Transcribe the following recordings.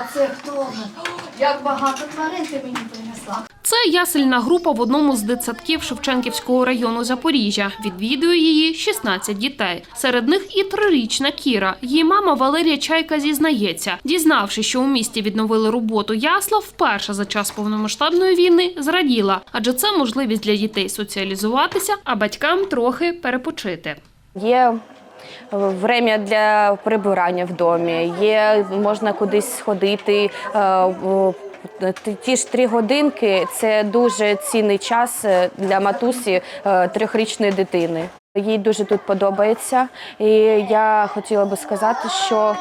А це хто? Як багато тварин ти мені принесла. Це ясельна група в одному з дитсадків Шевченківського району Запоріжжя. Відвідує її 16 дітей. Серед них і трирічна Кіра. Її мама Валерія Чайка зізнається, дізнавшись, що у місті відновили роботу ясла, вперше за час повномасштабної війни зраділа, адже це можливість для дітей соціалізуватися, а батькам трохи перепочити. Є время для прибирання в домі, є можна кудись сходити. е, Ті ж три годинки це дуже цінний час е, для матусі е, трьохрічної дитини. Їй дуже тут подобається, і я хотіла би сказати, що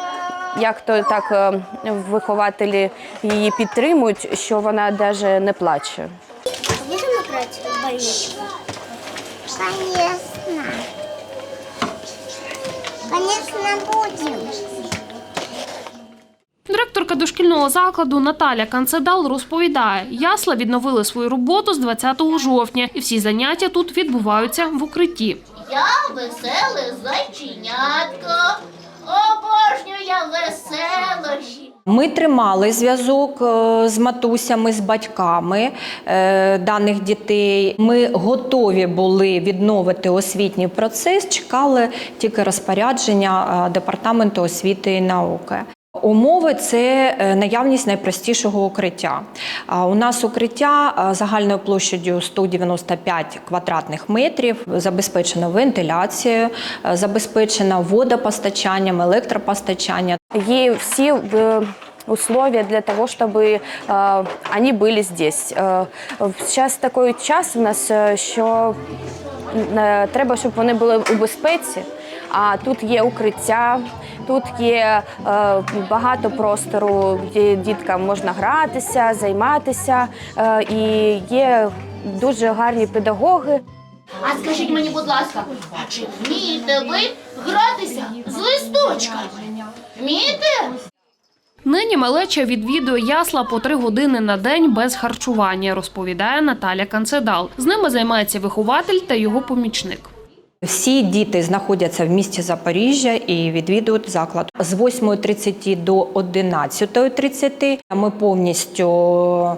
як то так вихователі її підтримують, що вона навіть не плаче. Будем играть в. Конечно, будем. Директорка дошкільного закладу Наталя Канцедал розповідає, ясла відновили свою роботу з 20 жовтня, і всі заняття тут відбуваються в укритті. Я веселе зайченятко. Обожнюю я веселощі. Ми тримали зв'язок е, з матусями, з батьками е, даних дітей. Ми готові були відновити освітній процес, чекали тільки розпорядження е, департаменту освіти і науки. Умови це е, наявність найпростішого укриття. А У нас укриття е, загальною площадю 195 квадратних метрів, забезпечено вентиляцією, е, забезпечено водопостачанням, електропостачанням. Є всі э, условия для того, чтобы э, они были здесь. Э, Зараз такий час у нас, е, що е, треба, щоб вони були у безпеці. А тут є укриття, тут є е, багато простору, де діткам можна гратися, займатися, е, і є дуже гарні педагоги. А скажіть мені, будь ласка, а чи вмієте ви гратися з листочками? Вмієте? Нині малеча відвідує ясла по три години на день без харчування, розповідає Наталя Канцедал. З ними займається вихователь та його помічник. Всі діти знаходяться в місті Запоріжжя і відвідують заклад з 8.30 до 11.30. Ми повністю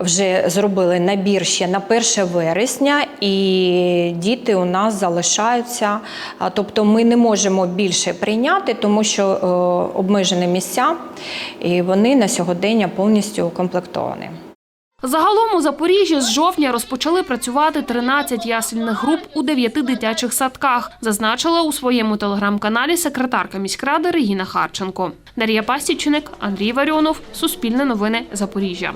вже зробили набір ще на 1 вересня, і діти у нас залишаються. Тобто ми не можемо більше прийняти, тому що е, обмежені місця, і вони на сьогодення повністю укомплектовані. Загалом у Запоріжжі з жовтня розпочали працювати 13 ясельних груп у 9 дитячих садках, зазначила у своєму телеграм-каналі секретарка міськради Регіна Харченко. Дар'я Пастічник, Андрій Варіонов, Суспільне новини Запоріжжя.